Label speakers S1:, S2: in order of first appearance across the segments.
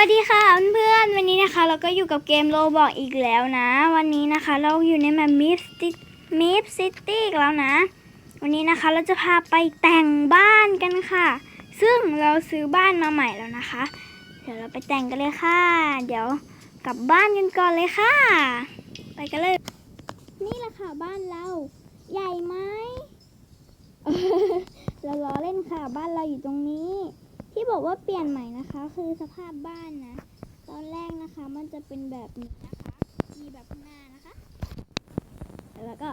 S1: วัสดีค่ะเพื่อนๆวันนี้นะคะ เราก็อยู่กับเกมโลบอกอีกแล้วนะ วันนี้นะคะ เราอยู่ในแมปมิฟมิฟซิตี้อีกแล้วนะ วันนี้นะคะเราจะพาไปแต่งบ้านกันค่ะ ซึ่งเราซื้อบ้านมาใหม่แล้วนะคะ เดี๋ยวเราไปแต่งกันเลยค่ะ เดี๋ยวกลับบ้านกันก่อนเลยค่ะ ไปกันเลย นี่แหละค่ะบ้านเรา ใหญ่ไหมเราล้อเล่นค่ะบ้านเราอยู่ตรงนี้ ที่บอกว่าเปลี่ยนใหม่นะคะ คือสภาพบ้านนะ ตอนแรกนะคะมันจะเป็นแบบนี้นะคะมีแบบข้างหน้านะคะ แล้วก็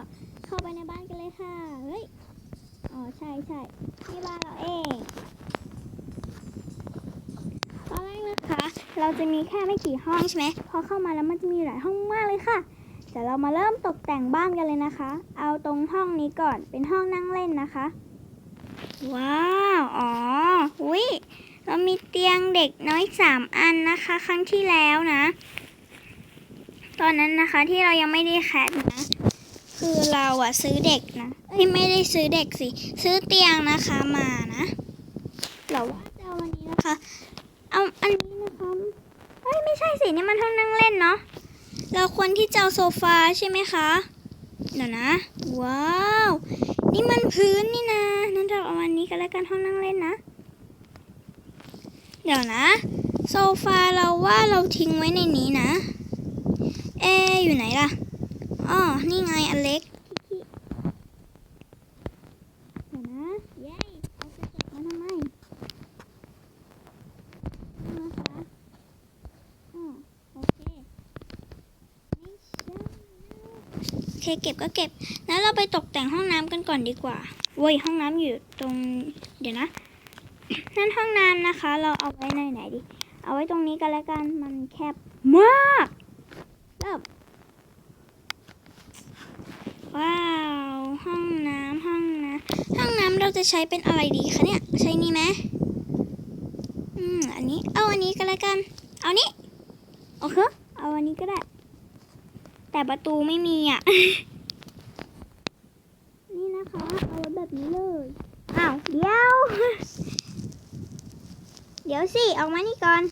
S1: เข้าไปในบ้านกันเลยค่ะ เฮ้ย อ๋อใช่ใช่นี่บ้านเราเอง ตอนแรกนะคะ เราจะมีแค่ไม่กี่ห้องใช่ไหมพอเข้ามาแล้วมันจะมีหลายห้องมากเลยค่ะเดี๋ยวเรามาเริ่มตกแต่งบ้านกันเลยนะคะ เอาตรงห้องนี้ก่อนเป็นห้องนั่งเล่นนะคะ ว้าว อ๋อ อุ้ยเรามีเตียงเด็กน้อยสามอันนะคะ ครั้งที่แล้วนะ ตอนนั้นนะคะที่เรายังไม่ได้แคสนะ คือเราอะซื้อเด็กนะไม่ได้ซื้อเด็กสิ ซื้อเตียงนะคะมานะเราว่าจะเอาวันนี้นะคะ เอาอันนี้นะคะเอ้ยไม่ใช่สิ นี่มันห้องนั่งเล่นเนาะ เราควรที่จะเอาโซฟาใช่ไหมคะ เดี๋ยวนะ ว้าว นี่มันพื้นนี่นะนั่นเราเอาอันนี้กันแล้วกันห้องนั่งเล่นนะ เดี๋ยวนะ โซฟาเราว่าเราทิ้งไว้ในนี้นะ เออยู่ไหนล่ะอ๋อนี่ไงอเล็กเดี๋ยวนะเย้เอากระจกมาทำไมนี่นะคะอ๋อโอเคไม่ใช่ โอ เคเก็บก็เก็บ แล้วเราไปตกแต่งห้องน้ำกันก่อนดีกว่าโว้ยห้องน้ำอยู่ตรง เดี๋ยวนะ นั่นห้องน้ำนะคะ เราเอาไว้ในไหนดี เอาไว้ตรงนี้กันแล้วกัน มันแคบมากเริ่มว้าว ห้องน้ำห้องน้ำห้องน้ำเราจะใช้เป็นอะไรดีคะเนี่ย ใช้นี่ไหมอืม อันนี้ เอาอันนี้กันแล้วกัน เอานี้ โอเค เอาอันนี้ก็ได้ แต่ประตูไม่มีอะ นี่นะคะ เอาไว้แบบนี้เลย อ้าว เดี๋ยว เดี๋ยวสิเอามานี่ก่อน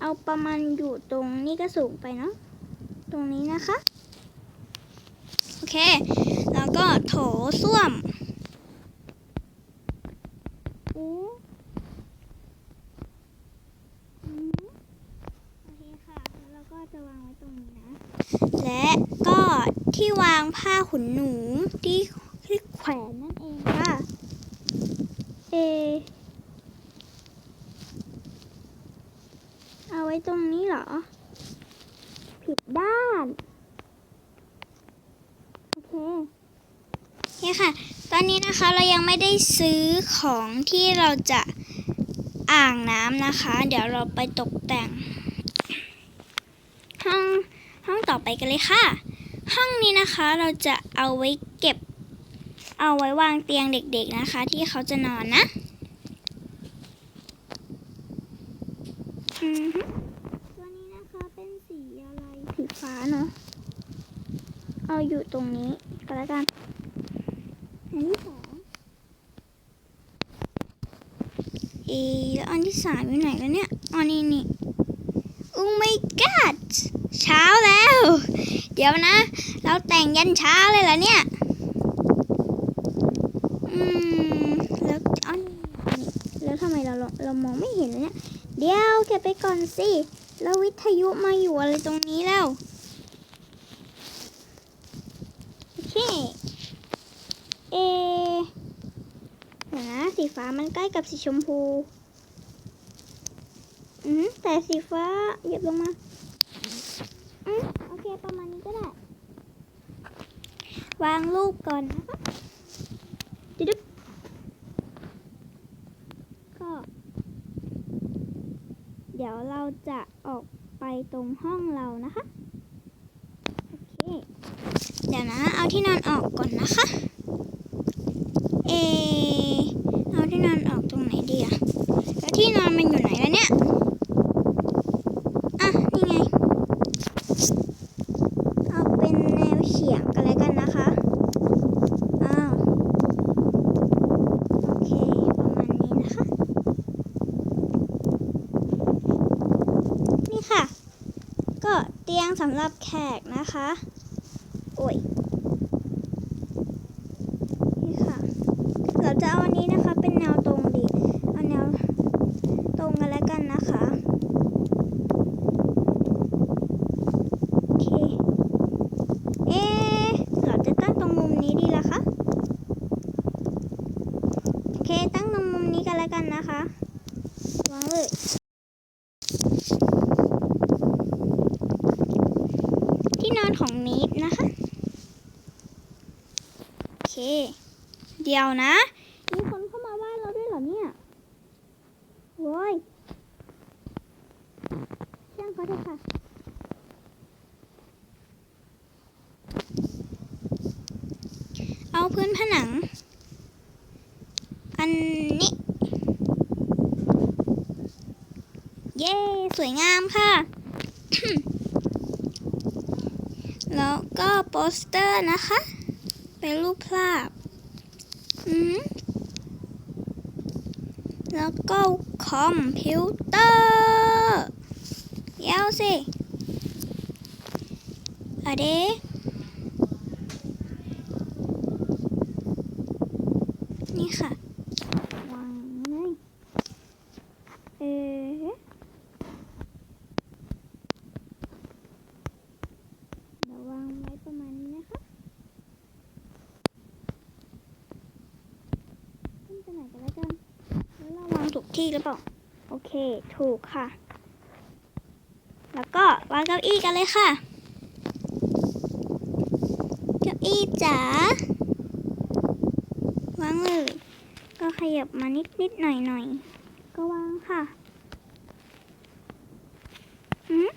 S1: เอาประมาณอยู่ตรงนี้ก็สูงไปเนาะ ตรงนี้นะคะ โอเค แล้วก็โถส้วมเอ๊ะอืมโอเคค่ะ แล้วเราก็จะวางไว้ตรงนี้นะ และก็ที่วาง ผ้าขนหนูที่ที่แขวนนั่นเองค่ะ เอ เอาไว้ตรงนี้เหรอ ผิดด้าน โอเคโอเคค่ะ ตอนนี้นะคะเรายังไม่ได้ซื้อของที่เราจะอ่างน้ำนะคะ เดี๋ยวเราไปตกแต่ง ห้องห้องต่อไปกันเลยค่ะ ห้องนี้นะคะเราจะเอาไว้เก็บ เอาไว้วางเตียงเด็กๆนะคะ ที่เขาจะนอนนะอือฮึตัวนี้นะคะเป็นสีอะไรสีฟ้าเนาะเอาอยู่ตรงนี้ก็แล้วกันอันที่สองเอแล้วอันที่สามอยู่ไหนแล้วเนี่ยอ๋อนี่นี่โอ้ my god เช้าแล้วเดี๋ยวนะ เราแต่งยันเช้าเลยเหรอเนี่ย อืม แล้วอ๋อนี่นี่แล้วทำไมเราเรามองไม่เห็นเนี่ย เดี๋ยวเก็บไปก่อนสิ แล้ววิทยุมาอยู่อะไรตรงนี้แล้ว โอเค เอนะสีฟ้ามันใกล้กับสีชมพู อืมแต่สีฟ้าเหยียบลงมา ประมาณนี้ก็ได้ วางลูกก่อนนะคะดึ๊บก็ เดี๋ยวเราจะออกไปตรงห้องเรานะคะ โอเค เดี๋ยวนะ เอาที่นอนออกก่อนนะคะ เอ เอาที่นอนออกตรงไหนดีอะแล้วที่นอนมันอยู่ไหนแล้วเนี่ย อะ นี่ไง เอาเป็นแนวเฉียงกันเลยกันนะคะ อ้าว โอเค ประมาณนี้นะคะ งสำหรับแขก นะคะ โอ้ย นี่ค่ะ เราจะเอาอันนี้นะคะ เป็นแนวตรงดีเอาแนวตรงกันแล้วกันนะคะโอเคเอ๊เราจะตั้งตรงมุมนี้ดีละคะโอเคตั้งตรงมุมนี้กันแล้วกันนะคะวางเลย ที่นอนของนิดนะคะ โอ เคเดี๋ยวนะ มีคนเข้ามาบ้านเราด้วยเหรอเนี่ยโว้ยเช่างเขาเถอะค่ะ เอาพื้นผนัง อันนี้ เย้ สวยงามค่ะ แล้วก็โปสเตอร์นะคะ เป็นรูปภาพ อืมแล้วก็คอมพิวเตอร์เดี๋ยวสิอะเดนี่ค่ะ วางเลยเออเดี๋ยววางไว้ประมาณนี้นะคะขึ้นไปไหนกัน แล้วกันแล้วเราวางถูกที่หรือเปล่า โอเค ถูกค่ะ แล้วก็วางเก้าอี้กันเลยค่ะ เก้าอี้จ๋าวางเลย ก็ขยับมานิดนิดหน่อยหน่อยก็วางค่ะอืม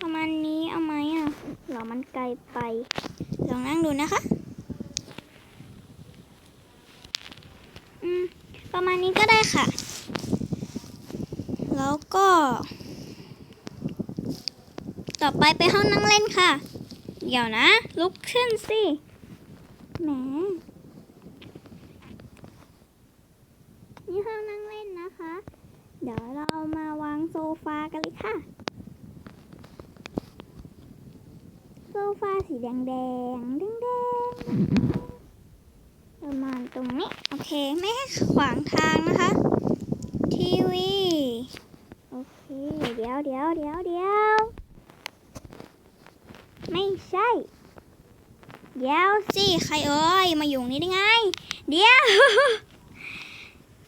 S1: ประมาณนี้เอาไหมอะหรอมันไกลไป ลองนั่งดูนะคะ อืม ประมาณนี้ก็ได้ ค่ะ แล้วก็ ต่อไปไปห้องนั่งเล่นค่ะ เดี๋ยวนะ ลุกขึ้นสิ แหม นี่ห้องนั่งเล่นนะคะ เดี๋ยวเรามาวางโซฟากันเลยค่ะ โซฟาสีแดงแดงแดงแดง ประมาณตรงนี้ โอเค ไม่ให้ขวางทางนะคะ ทีวี โอเค เดี๋ยวเดี๋ยวเดี๋ยวเดี๋ยวไม่ใช่ เดี๋ยวสิ ใครเอ่ยมาอยู่นี้ได้ไง เดี๋ยว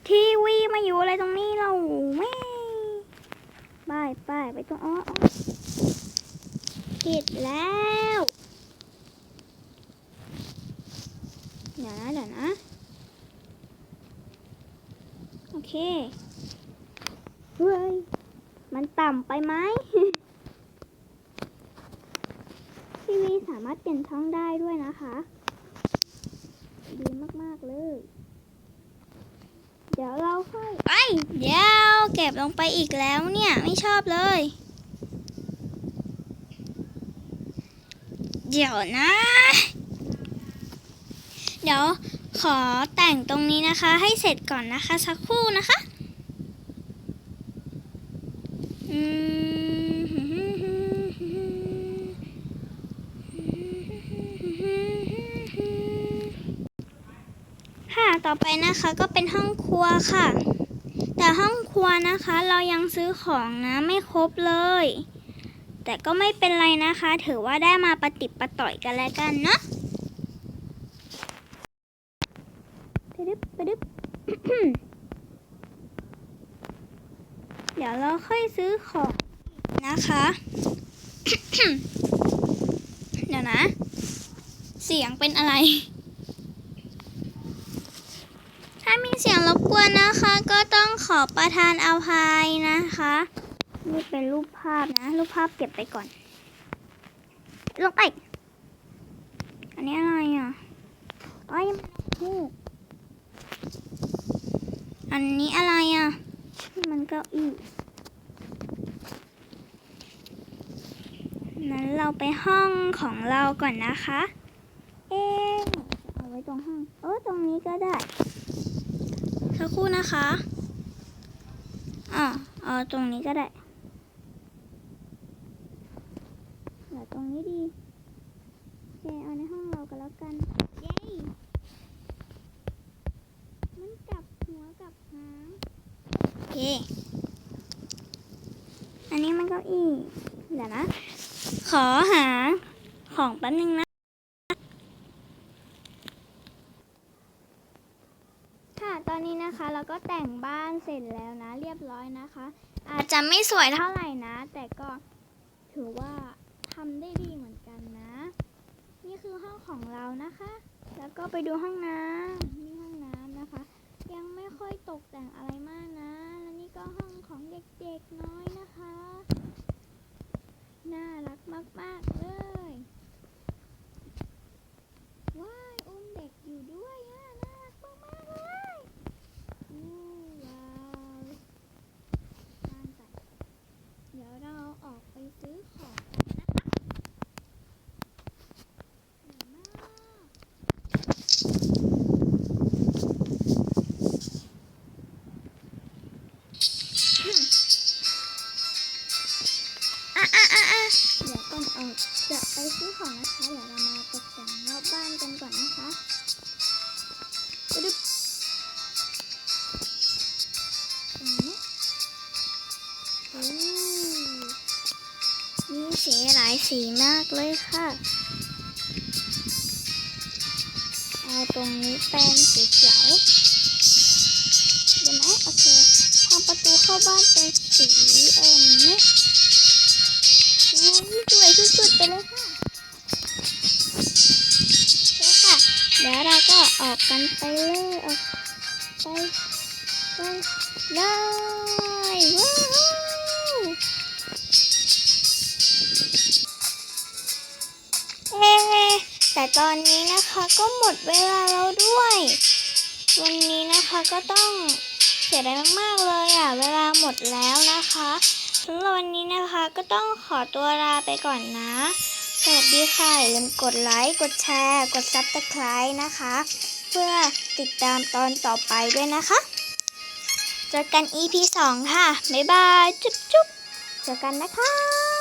S1: ทีวีมาอยู่อะไรตรงนี้เราไม่ไปไปไปตรงอ๋ออ๋อผิดแล้ว ดี๋ยวนะเดี๋ยวนะ โอเค เฮ้ย มันต่ำไปไหมทีวีสามารถเปลี่ยนช่องได้ด้วยนะคะ ดีมาก ๆ เลย เดี๋ยวเราค่อยไอ้เดี๋ยวเก็บลงไปอีกแล้วเนี่ย ไม่ชอบเลย เดี๋ยวนะ ดี๋ยวขอแต่งตรงนี้นะคะ ให้เสร็จก่อนนะคะ สักครู่นะคะอืค่ะต่อไปนะคะก็เป็นห้องครัวค่ะ แต่ห้องครัวนะคะ เรายังซื้อของนะไม่ครบเลย แต่ก็ไม่เป็นไรนะคะ ถือว่าได้มาประติปต่อยกันแล้วกันเนาะไปดึบไปดึบ เดี๋ ยวเราค่อยซื้อของนะคะ เดี๋ยวนะ เสียงเป็นอะไร ถ้ามีเสียงรบกวนนะคะ ก็ต้องขอประทานอาภัยนะคะนี่เป็นรูปภาพนะ รูปภาพเก็บไปก่อน ลงไป อันนี้อะไรอะอ้ยมันูอันนี้อะไรอะ มันเก้าอี้ นั้นเราไปห้องของเราก่อนนะคะ เอ๊ะเอาไว้ตรงห้อง เออตรงนี้ก็ได้สักครู่นะคะอ่าเอาตรงนี้ก็ได้อตรงนี้ดีโอเคเอาในห้องเรากันแล้วกัน เย้มันกลับหัวกลับหางโอเค อันนี้มันเก้าอี้เดี๋ยวนะ ขอหาของแป๊บนึงนะ ค่ะตอนนี้นะคะเราก็แต่งบ้านเสร็จแล้วนะ เรียบร้อยนะคะ อาจจะไม่สวยเท่าไหร่นะ แต่ก็ถือว่าทำได้ดีเหมือนกันนะ นี่คือห้องของเรานะคะ แล้วก็ไปดูห้องน้ำนี่ห้องน้ำนะคะ ยังไม่ค่อยตกแต่งอะไรมากนะ แล้วนี่ก็ห้องของเด็กๆน้อยนะคะ น่ารักมาก ๆ เลย อนนะคะไปดูตรงนี้มีสีหลายสีมากเลยค่ะ เอาตรงนี้เป็นสีเขียวเดี๋ยวนะโอเคทำประตูเข้าบ้านเป็นสีเอิ่มนี้อู้ ออกกันไปเลยออกไปไปเลยว้าวเอ๊ะแต่ตอนนี้นะคะก็หมดเวลาแล้วด้วย วันนี้นะคะก็ต้องเสียดายมากๆเลยอะ เวลาหมดแล้วนะคะสำหรับวันนี้นะคะก็ต้องขอตัวลาไปก่อนนะ สวัสดีค่ะอย่าลืมกดไลค์ กดแชร์ กดซับสไคร b e นะคะ เพื่อติดตามตอนต่อไปด้วยนะคะ เจอกัน EP 2 ค่ะ บ๊ายบาย จุ๊บจุ๊บเจอกันนะคะ